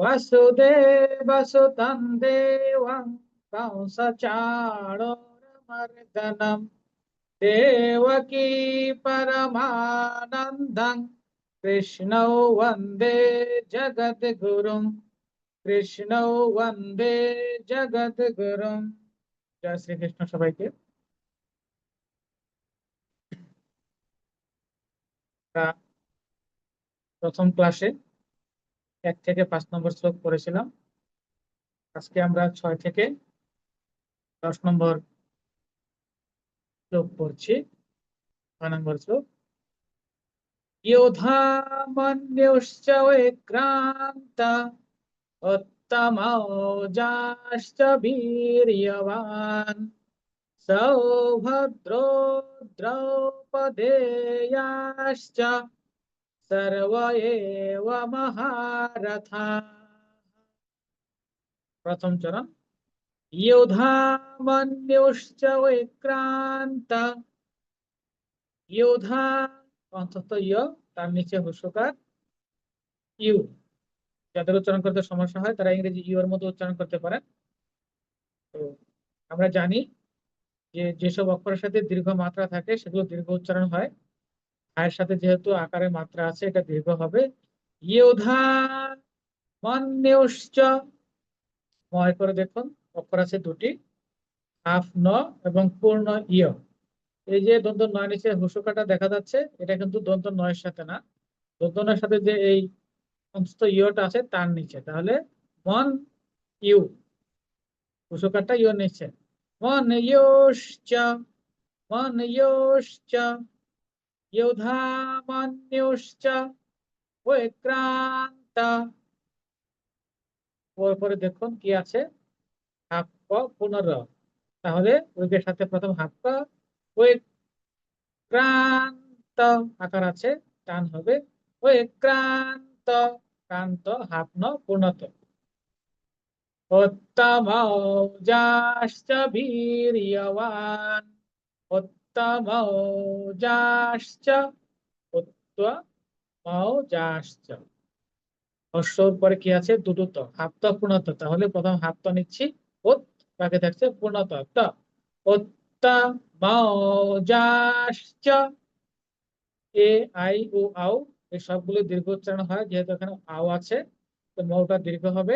वसुदेवसुतं देवं कंसचाणोरमर्दनं देवकी परमानन्दं कृष्णौ वन्दे जगद्गुरुं কৃষ্ণৌ বন্দে জগদ্গুরুম জয় শ্রীকৃষ্ণ সবাইকে আমরা প্রথম ক্লাসে এক থেকে পাঁচ নম্বর শ্লোক পড়েছিলাম আজকে আমরা ছয় থেকে দশ নম্বর শ্লোক পড়ছি ছয় নম্বর শ্লোক योधामन्युश्च विक्रान्त उत्तमौजाश्च वीर्यवान् सौभद्रो द्रौपदेयाश्च सर्व एव महारथा প্রথম চরণ योधामन्युश्च विक्रान्त योधा অন্তত ইয় তার নিচে হুসকার ইউ যাদের উচ্চারণ করতে সমস্যা হয় তারা ইংরেজি ইউ এর মতো উচ্চারণ করতে পারেন তো আমরা জানি যে যেসব অক্ষরের সাথে দীর্ঘ মাত্রা থাকে সেগুলো দীর্ঘ উচ্চারণ হয় আয়ের সাথে যেহেতু আকারে মাত্রা আছে, এটা দীর্ঘ হবে। ইয়োধা ময় করে দেখুন, অক্ষর আছে দুটি, হাফ ন এবং পূর্ণ ইয়। এই যে দন্ত নয় নিচে হুসুকাটা দেখা যাচ্ছে, এটা কিন্তু দন্ত নয়ের সাথে না। দন্ত নয়ের সাথে যে এই সমস্ত ইয়টা আছে, তার নিচে। তাহলে মন ইউ, হুসুকাটা ইয়র নিচে। মন ইয়োশ্চ মন ইয়োশ্চ। ইয়োধা মন্যুশ্চ বিক্রান্ত পরে দেখুন কি আছে। হাফ পুনর তাহলে উইকের সাথে প্রথম হাফ ক ক্রান্ত আকার আছে, টান হবে ক্রান্ত ক্রান্ত হাফন পূর্ণত উত্তমৌজাশ্চ বীর্যবান। পরে কি আছে? দুটো তো পূর্ণত তাহলে প্রথম নিচ্ছি। থাকছে পূর্ণত। এ, আই ও সবগুলো দীর্ঘ উচ্চারণ হয়, যেহেতু এখানে আও আছে, তো মৌটা দীর্ঘ হবে।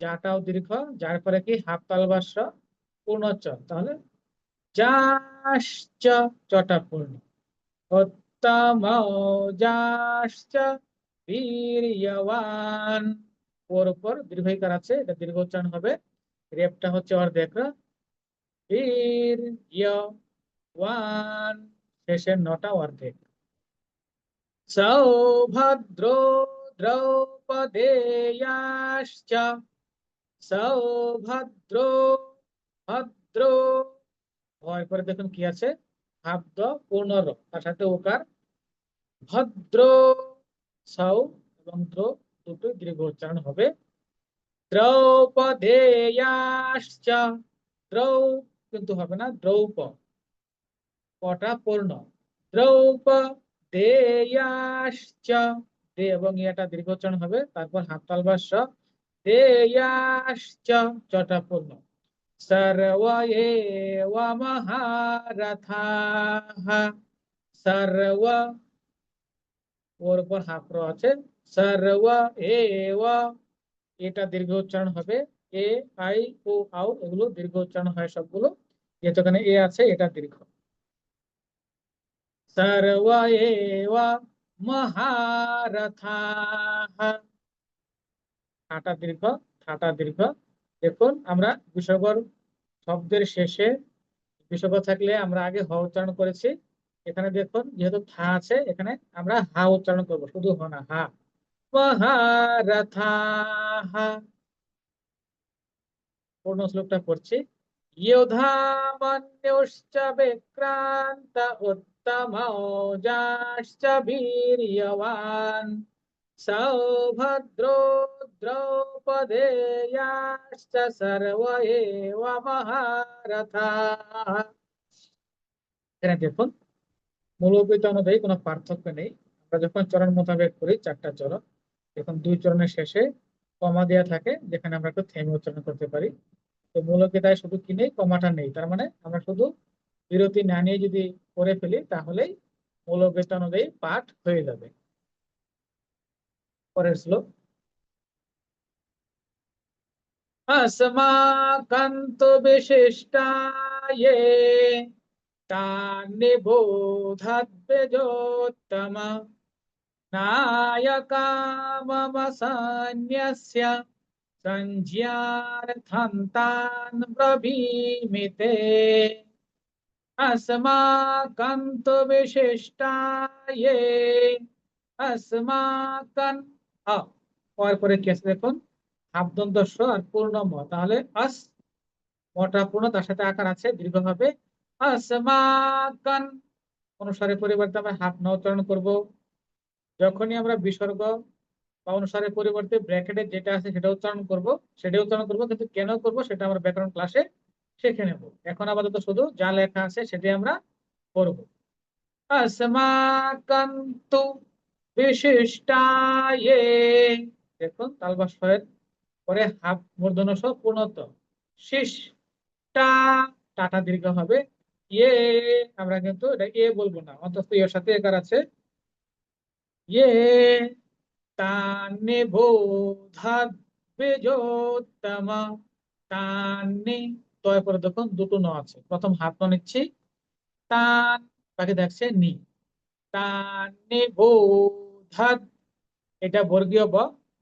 যাটাও দীর্ঘ, যার পরে কি? হাফ তালবাস্য পূর্ণচ তাহলে যাশ্চ চটা পূর্ণ উত্তমৌজাশ্চ বীর্যবান ওর উপর দীর্ঘইকার আছে, এটা দীর্ঘ উচ্চারণ হবে। রেপটা হচ্ছে অর্ধেক। বীর্যবান শেষের নটা অর্ধেক। সৌভদ্রো দ্রৌপদেয়াশ্চ। সৌভদ্রো ভদ্র ভয় করে দেখুন কি আছে? হাব্দ পূর্ণর তার সাথে ওকার, ভদ্র সৌ এবং দ্র দুটো দীর্ঘ উচ্চারণ হবে। দ্রৌপদেয়াশ্চ, দ্রৌ কিন্তু হবে না, দ্রৌপ। কটা পূর্ণ। দ্রৌপ দেয়াশ্চ দে এবং ইয়াটা দীর্ঘোচ্চারণ হবে, তারপর হাততাল বাস্য দেয়াশ্চ চটা পূর্ণ। সর্ব এব মহারথাঃ সর্ব ওর উপর হাফর আছে সর্ব এব এটা দীর্ঘ উচ্চারণ হবে এ আই ও আও এগুলো দীর্ঘ উচ্চারণ হয় সবগুলো যেহেতু এখানে এ আছে এটা দীর্ঘ सर्व एव মহারথাঃ ঠাটা দীর্ঘ ঠাটা দীর্ঘ দেখুন আমরা বিষগর শব্দের শেষে বিষগ থাকলে আমরা আগে হ উচ্চারণ করেছি এখানে দেখুন যেহেতু থা আছে এখানে আমরা হা উচ্চারণ করব শুধু হ না হা মহারথাঃ পূর্ণ শ্লোকটা পড়ছি योधामन्युश्च विक्रान्त उत्तमौजाश्च वीर्यवान् सौभद्रो द्रौपदेयाश्च सर्व एव মহারথাः এখানে দেখুন মূলবিত অনুযায়ী কোনো পার্থক্য নেই আমরা যখন চরণ মোতাবেক করি চারটা চরণ এখন দুই চরণের শেষে কমা দেওয়া থাকে যেখানে আমরা একটু থেমে উচ্চারণ করতে পারি তো মূলকেতায় শুধু কি নেই কমাটা নেই তার মানে আমরা শুধু বিরতি না নিয়ে যদি করে ফেলি তাহলেই মূলকেতা অনুযায়ী পাঠ হয়ে যাবে পরের শ্লোক अस्माकन्तु विशिष्टाये तान्निबोधद्विजोत्तम नायका मम सन्यस्य सञ्ज्ञार्थं तान् ब्रवीमिते अस्माकं तु विशिष्टाये अस्माकं कॉर्पोरेट कैसे देखो। স আর পূর্ণ ম তাহলে আস, মটা পূর্ণ, তার সাথে আকার আছে, দীর্ঘ হবে আসমাকান অনুসারে পরিবর্তে আমরা হাফ ন উচ্চারণ করব। যখনই আমরা বিসর্গ বা অনুসারের পরিবর্তে ব্র্যাকেটে যেটা আছে সেটা উচ্চারণ করব সেটা উচ্চারণ করব, কিন্তু কেন করব সেটা আমরা ব্যাকরণ ক্লাসে শিখে নেব। এখন আপাতত শুধু যা লেখা আছে সেটাই আমরা করব। আসমাকান্তু বিশিষ্টায়ে। দেখুন তালবাসয়ের পরে হাফ মূর্ধন্য স পূর্ণত শেষ। টা, টাটা দীর্ঘ হবে। ইয়ে আমরা কিন্তু এটা এ বলব না। অন্তত এর সাথে একার আছে। ইয়ে তান্নে বোধাদ বেজোত্তম। তান্নে তয় পরে দেখুন দুটো ন আছে। প্রথম হাফ ন নিচ্ছি। তান, বাকি দেখছে নি। তান্নে বোধাদ এটা বর্গীয় ব,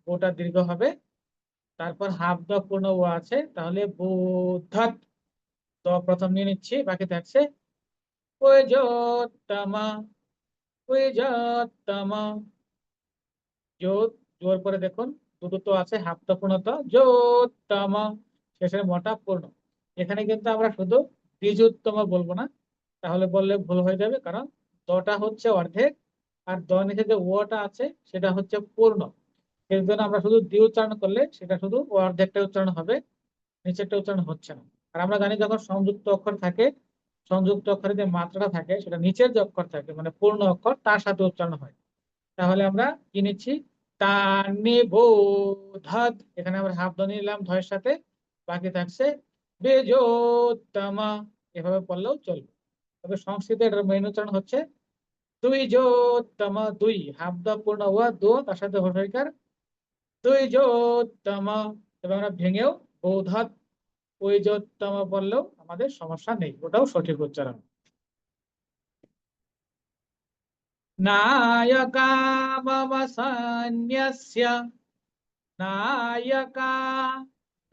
বোটা দীর্ঘ হবে। তারপর হাফ দ পূর্ণ ও আছে, তাহলে বোধাত, দ প্রথম নিয়ে নিচ্ছি বাকি থাকছে জোর পরে দেখুন, দুটো তো আছে হাফ দ পূর্ণ তো জোত্তম শেষের মটা পূর্ণ। এখানে কিন্তু আমরা শুধু দ্বিজোত্তম বলব না, তাহলে বললে ভুল হয়ে যাবে, কারণ দটা হচ্ছে অর্ধেক, আর দ নিচে যে ওটা আছে, সেটা হচ্ছে পূর্ণ। এর জন্য আমরা শুধু দ্বি উচ্চারণ করলে সেটা শুধু অর্ধেকটা উচ্চারণ হবে, নিচেরটা উচ্চারণ হচ্ছে না। আর আমরা জানি যখন সংযুক্ত অক্ষর থাকে, সংযুক্ত অক্ষরে যে মাত্রাটা থাকে, সেটা নিচের যে অক্ষর থাকে মানে পূর্ণ অক্ষর, তার সাথে উচ্চারণ হয়। তাহলে আমরা কি নিচ্ছি? তানিবোধাদ এখানে আমরা হাফ ধ্বনি নিলাম ধয়ের সাথে, বাকি থাকছে বেজোত্তমা। এভাবে পড়লেও চলবে। তবে সংস্কৃতে এটার মেইন উচ্চারণ হচ্ছে দুই জোত্তম দুই। হাফ দা পূর্ণ ওয়া দো তার সাথে হর্ষিকার দুই জোত্তম এবং আমরা ভেঙেও বৌধাত ওই জোত্তম বললেও আমাদের সমস্যা নেই, ওটাও সঠিক উচ্চারণ। নায়কা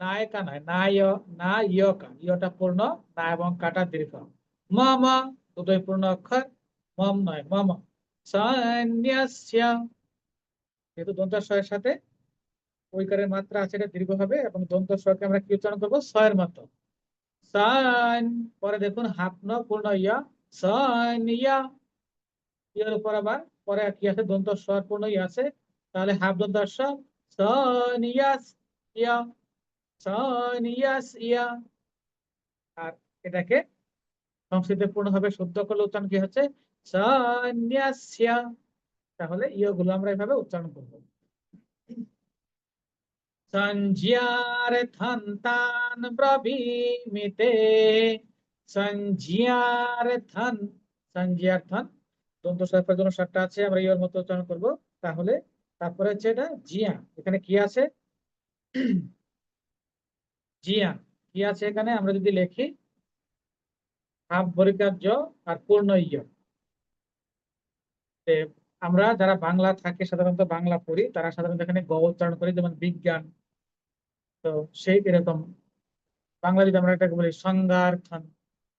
নায়কা নয়, নায় ইয়টা পূর্ণ কাটা দীর্ঘ। মম, দুটোই পূর্ণ অক্ষর, মম নয়, মম। সৈন্যস্য যেহেতু দন্তাশয়ের সাথে ওইকারের মাত্রা আছে, এটা দীর্ঘ হবে এবং দন্ত স্বরকে আমরা কি উচ্চারণ করব? ছয়ের মতো সান পরে দেখুন ন, পূর্ণ ইয়া। সান ইয়া। ইয়ার উপর আবার পরে কি আছে? দন্ত স্বর, পূর্ণ ইয়া আছে। তাহলে হাফ দন্ত স্বর। সান ইয়াস ইয়া। সান ইয়াস ইয়া। আর এটাকে সংস্কৃতে পূর্ণ হবে, শুদ্ধ করলে উচ্চারণ কি হচ্ছে? সান্যাস্যা তাহলে ইয়। গুলো আমরা এভাবে উচ্চারণ করব। संज्ञार्थन्तान् ব্রবীমিতে। ते সংজ্ঞার্থন দন্ত সরফের জন্য সাতটা আছে, আমরা ইয়ের মতো উচ্চারণ করব। তাহলে তারপরে হচ্ছে এটা জিয়া, এখানে কি আছে? জিয়া, কি আছে এখানে? আমরা যদি লিখি হাফ বরিকার্য আর পূর্ণ ইয় আমরা যারা বাংলা থাকে, সাধারণত বাংলা পড়ি, তারা সাধারণত এখানে গ উচ্চারণ করি, যেমন বিজ্ঞান। তো সেই এরকম বাংলা যদি আমরা এটাকে বলি সংজ্ঞার্থন।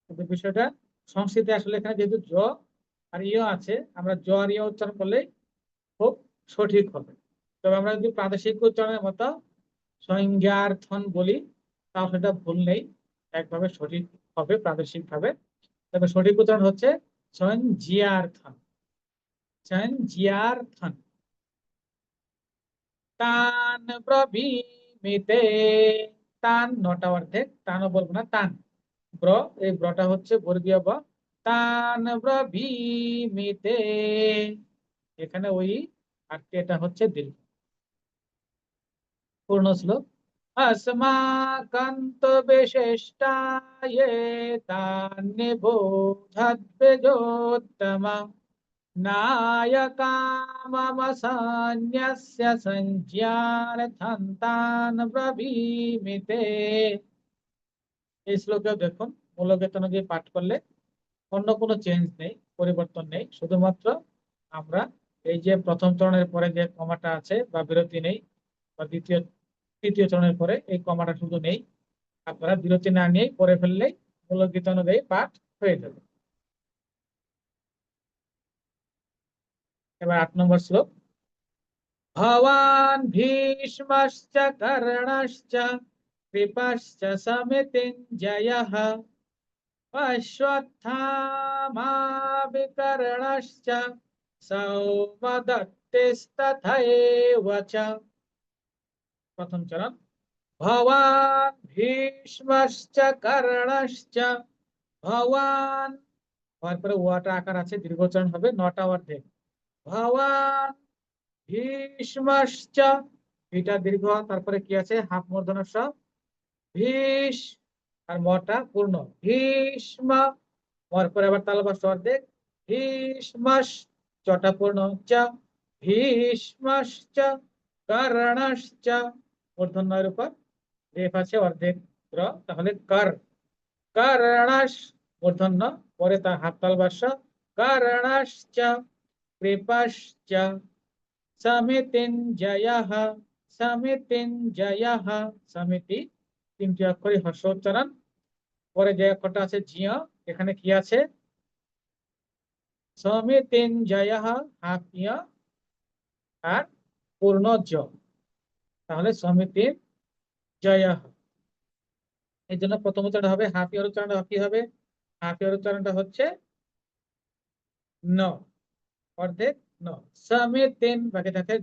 কিন্তু বিষয়টা সংস্কৃতে আসলে এখানে যেহেতু জ আর ইয় আছে, আমরা জ আর ইয় উচ্চারণ করলেই খুব সঠিক হবে। তবে আমরা যদি প্রাদেশিক উচ্চারণের মতো সংজ্ঞার্থন বলি, তাও সেটা ভুল নেই, একভাবে সঠিক হবে প্রাদেশিক ভাবে তবে সঠিক উচ্চারণ হচ্ছে সংজ্ঞার্থন সংজ্ঞার্থন তান প্রভি মিতে টান নটা অর্ধেক টানও বলবো না টান ব্র এই ব্রটা হচ্ছে বর্গীয় ব টান ব্র মিতে এখানে ওই আর এটা হচ্ছে দীর্ঘ পূর্ণ শ্লোক अस्माकन्त विशिष्टाये तान्निबोधद्विजोत्तम नायका मम सैन्यस्य सञ्ज्ञार्थन्तान् ব্রবীমিতে এই শ্লোকে দেখুন মূলবেতন দিয়ে পাঠ করলে অন্য কোনো চেঞ্জ নেই পরিবর্তন নেই শুধুমাত্র আমরা এই যে প্রথম চরণের পরে যে কমাটা আছে বা বিরতি নেই বা দ্বিতীয় তৃতীয় চরণের পরে এই কমাটা শুধু নেই আপনারা বিরতি না নিয়েই পড়ে ফেললেই মূল গীত অনুযায়ী পাঠ হয়ে যাবে এবার আট নম্বর শ্লোক ভবান ভীষ্মশ্চ কর্ণশ্চ কৃপশ্চ সমিতিঞ্জয়ः অশ্বত্থামা বিকর্ণশ্চ সৌমদত্তিস্তথৈব চ প্রথম চরণ ভবান ভীষ্মশ্চ কর্ণশ্চ ভবান তারপরে ওয়াটা আকার আছে দীর্ঘচরণ হবে নটা অর্ধেক ভবান ভীষ্মশ্চ। এটা দীর্ঘ, তারপরে কি আছে? হাফ মূর্ধন্য স ভীষ আর মটা পূর্ণ। ভীষ্ম তারপরে আবার তালবাস অর্ধেক ভীষ্মস চটা পূর্ণ। চ। ভীষ্মশ্চ, কর্ণশ্চ। মূর্ধন্যের উপর রেফ আছে, অর্ধেক র। তাহলে কর কর্ণস মূর্ধন্য পরে তার হাফ তালবাস কর্ণশ্চ কৃপশ্চ সমিতিঞ্জয়ः সমিতিঞ্জয়ः সমিতি তিনটি অক্ষরে হর্ষ উচ্চারণ পরে যে অক্ষরটা আছে জিয়া, এখানে কি আছে? সমিতিঞ্জয়ः হাফ ইয়া আর পূর্ণ জ তাহলে সমিতির জয়ः। এই জন্য প্রথম উচ্চারণ হবে হাফ ইয়ার উচ্চারণটা কি হবে? হাফ ইয়ার উচ্চারণটা হচ্ছে ন। অর্ধেক, ন। সমিতিন বাকি থাকে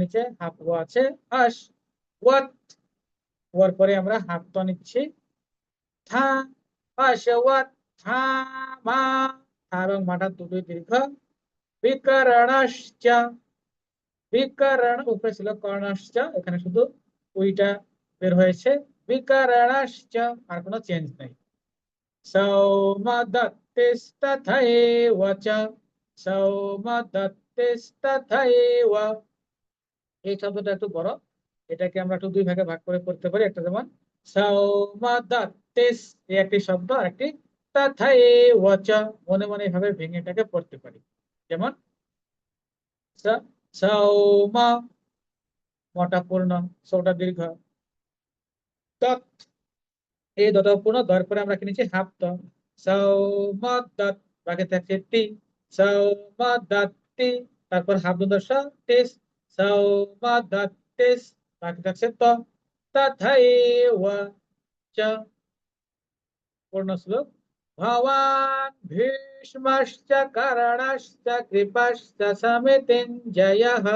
নিচে, হাফ আছে ওর পরে আমরা হাফ তো নিচ্ছি। থা অশ্বৎ থামা থা এবং মাটা দুটোই দীর্ঘ। বিকর্ণশ্চ। বিকরণ, উপরে ছিল কর্ণশ্চ, এখানে শুধু উইটা বের হয়েছে। বিকরণশ্চ, আর কোনো চেঞ্জ নেই। সৌমদত্তিস্তথৈব চ সৌমদত্তিস্তথৈব। এই শব্দটা একটু বড়। এটাকে আমরা একটু দুই ভাগে ভাগ করে পড়তে পারি। একটা যেমন, সৌমদত্তিস, এই একটি শব্দ, আর একটি তথৈব। চ মনে মনে এভাবে ভেঙে এটাকে পড়তে পারি। যেমন সৌম মটা পূর্ণ সৌটা দীর্ঘ। তৎ, এই দত পূর্ণ দর পরে আমরা কি নিচ্ছি? হাফ ত সৌম দত বাকি থাকছে তি সৌম দত্তি তারপর হাফ দশ টিস সৌম দত্তিস বাকি থাকছে ত। তথৈব চ। পূর্ণ শ্লোক। ভীষ্মশ্চ কর্ণশ্চ কৃপশ্চ সমিতিঞ্জয়ः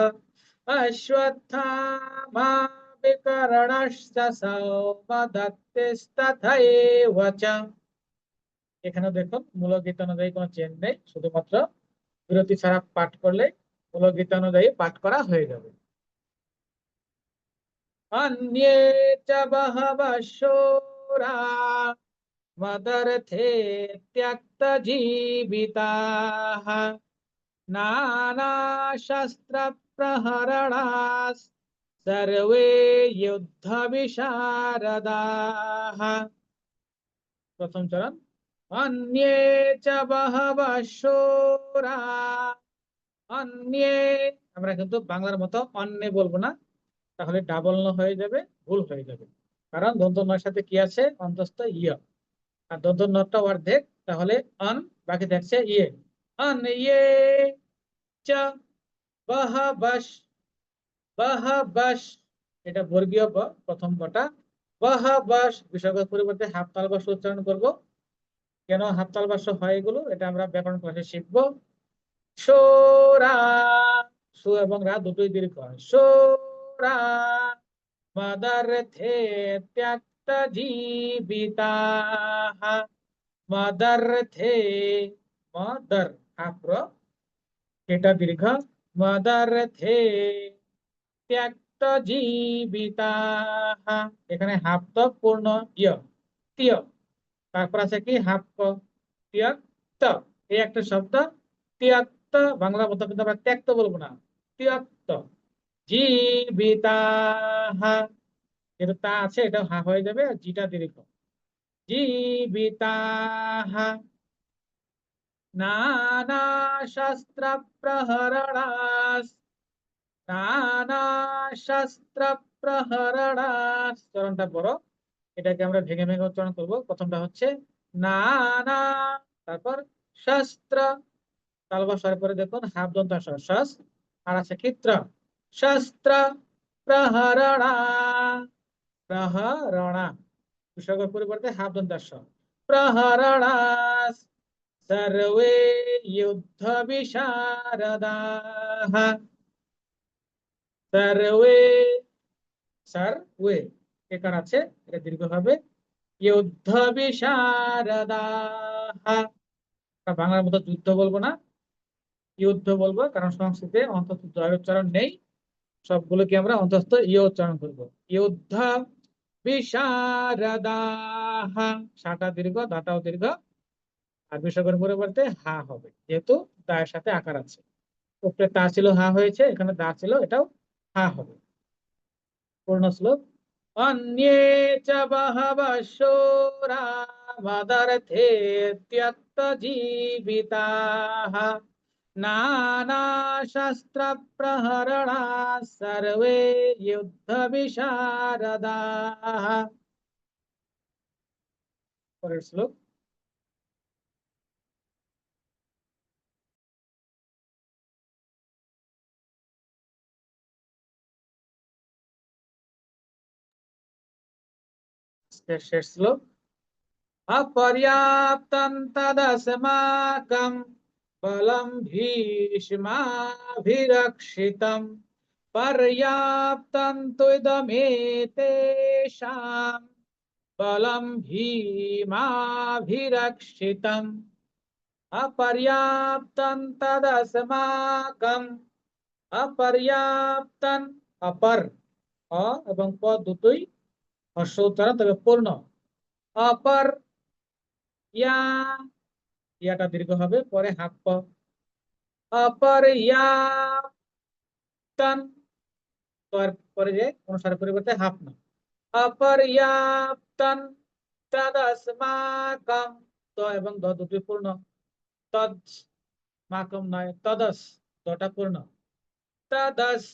অশ্বত্থামা বিকর্ণশ্চ সৌমদত্তিস্তথৈব চ এখানে দেখুন মূল গীত অনুযায়ী কোনো চেঞ্জ নেই, শুধুমাত্র বিরতি ছাড়া পাঠ করলে মূল গীত অনুযায়ী পাঠ করা হয়ে যাবে। অন্যে চ বহবঃ শূরা मदर्थे त्यक्तजीविताः नानाशस्त्रप्रहरणाः सर्वे युद्धविशारदाः প্রথম চরণ অন্যে চ বহবঃ শূরা অন্যে আমরা কিন্তু বাংলার মতো অন্যে বলবো না তাহলে ডাবল ন হয়ে যাবে ভুল হয়ে যাবে কারণ দন্ত নয়ের সাথে কি আছে অন্তস্থ ইয় আর দন্ত নটা অর্ধেক, তাহলে অন বাকি থাকছে ইয়ে। অন ইয়ে চ এটা বর্গীয় ব, প্রথম বিসর্গের পরিবর্তে হাফতাল বাস উচ্চারণ করব। কেন হাফ তাল বাস হয় এগুলো? এটা আমরা ব্যাকরণ ক্লাসে শিখব। সোরা সু এবং রা দুটোই দীর্ঘ সোরা মাদার থে, ত্যাগ জীবিতাহ মদর্থে মদর আপ্র এটা দীর্ঘ মদর্থে ত্যক্ত জীবিতাহ এখানে হাপ্ত পূর্ণ ইয় তিয় তারপর আছে কি? হাপ্ত ত্যক্ত এই একটা শব্দ তিয়াক্ত বাংলা মতো কিন্তু আমরা ত্যক্ত বলব না। তিয়াক্ত। জীবিতাহ যেটা তা আছে, এটা হা হয়ে যাবে আর জিটা দীর্ঘ জীবিতাহ নানা শাস্ত্র প্রহরণাস নানা শাস্ত্র প্রহরণাস চরণটা বড় এটাকে আমরা ভেঙে ভেঙে উচ্চারণ করব। প্রথমটা হচ্ছে নানা, তারপর শাস্ত্র তালবাসার পরে দেখুন, হাফ দন্ত শাস আর আছে ক্ষিত্র শাস্ত্র প্রহরণা প্রহরণা বিসর্গের পরিবর্তে হাফ দন্তাস প্রহরণাস সর্বে যুদ্ধ বিশারদাহ সর্বে সর্বে একার আছে এটা দীর্ঘ হবে যুদ্ধ বিশারদাহ বাংলার মতো যুদ্ধ বলব না যুদ্ধ বলব কারণ সংস্কৃতে অন্তত জয় উচ্চারণ নেই সবগুলোকে আমরা অন্তস্থ ইয়ে উচ্চারণ করব যুদ্ধ বিশারদাহ। সাটা দীর্ঘ, দাটাও দীর্ঘ। আর বিসর্গের পরিবর্তে হা হবে, যেহেতু দায়ের সাথে আকার আছে। উপরে তা ছিল, হা হয়েছে, এখানে দা ছিল, এটাও হা হবে। পূর্ণ শ্লোক, অন্যে চ বহবঃ শূরা মদর্থে ত্যক্ত জীবিতাः নানা শাস্ত্র প্রহরণা সর্বে যুদ্ধ বিশারদাः পরের শ্লোক আজকের শেষ শ্লোক অপর্যাপ্তং তদস্মাকং বলম ভীষ্মাভিরক্ষিতম পর্যাপ্তং তুদমেতেষাম বলম ভীমাভিরক্ষিতম অপর্যাপ্তং তদস্মাকং অপর্যাপ্তং অপর অ এবং প দুটোই হর্ষ উচ্চারণ তবে পূর্ণ। অপর, ইয়া ইয়াটা দীর্ঘ হবে, পরে হাফ প অপর ইয়া তন পরে যে অনুসারে পরিবর্তে হাফ না অপর ইয়াপ্তন তদস্মাকম ত এবং দ দুটি পূর্ণ। তদ মাকম নয় তদস দটা পূর্ণ। তদস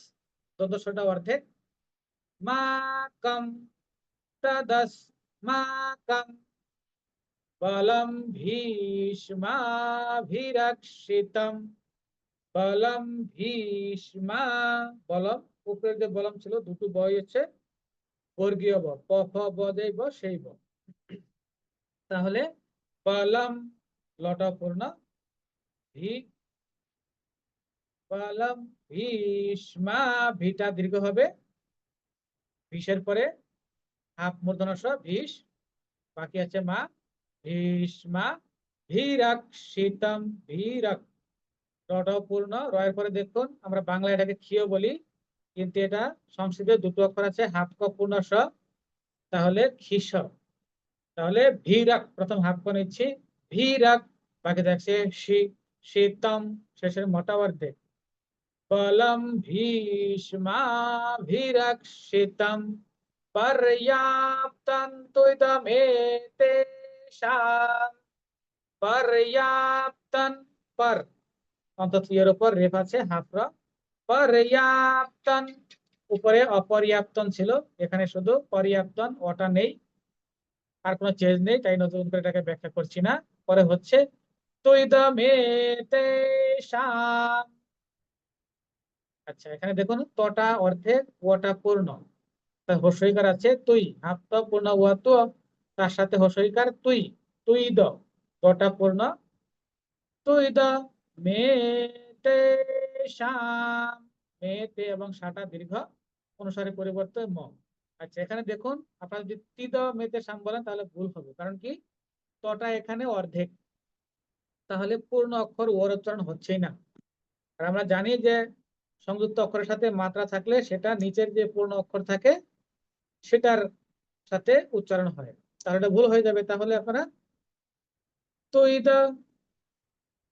দদশটা অর্ধেক। মাকম তদস্মাকম বলম ভীষ্মাভিরক্ষিতম বলম ভীষ্মা বলম উপরের যে বলম ছিল, দুটো বই হচ্ছে বর্গীয় ব প, ফ, ব যে ব, সেই ব তাহলে বলম লটা পূর্ণ ভি, বলম, ভীষ্মা, ভিটা দীর্ঘ হবে। ভীষের পরে হাফ মূর্ধনস্ব ভীষ, বাকি আছে মা ভীষ্মা ভীরাক্ষিতম ভীরক ডটপূর্ণ রয়ের পরে দেখুন, আমরা বাংলা এটাকে ক্ষীয় বলি, কিন্তু এটা সংস্কৃতে দুটো অক্ষর আছে, হাফ ক স তাহলে খিস তাহলে ভীরাক প্রথম হাফ ক নিচ্ছি ভীরাক বাকি দেখছে শীতম, শেষের মতাবর্ধে বলম ভীষ্মা ভীরাক্ষিতম, পর্যাপ্তম তুইদমেতে তুইদমেতেষাম পর্যাপ্তন পর অন্তত উপর রেফ আছে পর্যাপ্তন উপরে অপর্যাপ্তন ছিল এখানে শুধু পর্যাপ্তন ওটা নেই আর কোনো চেঞ্জ নেই তাই নতুন করে এটাকে ব্যাখ্যা করছি না পরে হচ্ছে আচ্ছা এখানে দেখুন তটা অর্ধেক ওটা পূর্ণ হস্যইকার আছে তুই হাফতা পূর্ণ ওয়া তো তার সাথে হস্যইকার তুই তুই দ। দটা পূর্ণ। তুই দ। মেতে শাম মেতে এবং সাটা দীর্ঘ। অনুসারে পরিবর্তে ম। আচ্ছা এখানে দেখুন, আপনারা যদি তিদ মেতে সাম বলেন, তাহলে ভুল হবে। কারণ কি? তটা এখানে অর্ধেক। তাহলে পূর্ণ অক্ষর ওর উচ্চারণ হচ্ছেই না। আর আমরা জানি যে সংযুক্ত অক্ষরের সাথে মাত্রা থাকলে সেটা নিচের যে পূর্ণ অক্ষর থাকে, সেটার সাথে উচ্চারণ হয়। তাহলে এটা ভুল হয়ে যাবে, তাহলে আপনারা তৈদ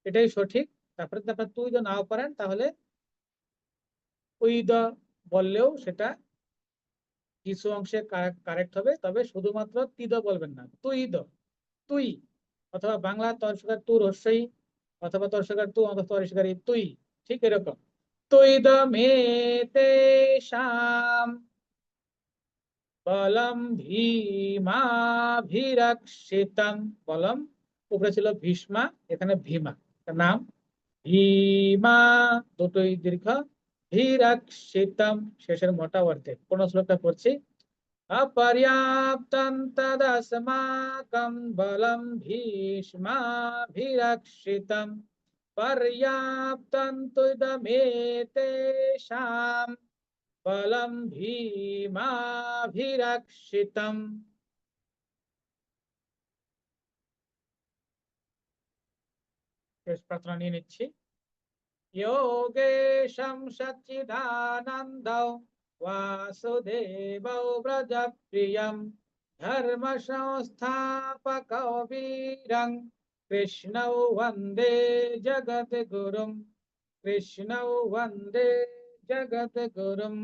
এটাই সঠিক। তারপরে যদি আপনারা তুই নাও পারেন তাহলে উইদ বললেও সেটা কিছু অংশে কারেক্ট হবে। তবে শুধুমাত্র তিদ বলবেন না, তুই দ, তুই। অথবা বাংলা তর্ষকার তু রস্যই, অথবা তর্ষকার তু অথবা তর্ষকারী তুই, ঠিক এরকম। তুই দ মে তেষাম বলম ভীমাভিরক্ষিতম। বলম, উপরে ছিল ভীষ্মা, এখানে ভীমা। নাম ভীমা, দুটোই দীর্ঘ। ভিরক্ষিতম, শেষের মোটা অর্ধেক। কোন শ্লোকটা পড়ছি? অপর্যাপ্তম তদস্মাকম বলম ভীষ্মাভিরক্ষিতম। পর্যাপ্তম তুদমেতেষাম বলম ভীমাভিরক্ষিতম শেষ প্রার্থনা নিয়ে নিচ্ছি योगेशं सच्चिदानन्दौ वासुदेवौ व्रजप्रियं धर्मसंस्थापकौ वीरं कृष्णौ वन्दे जगद्गुरुं कृष्णौ वन्दे जगद्गुरुम्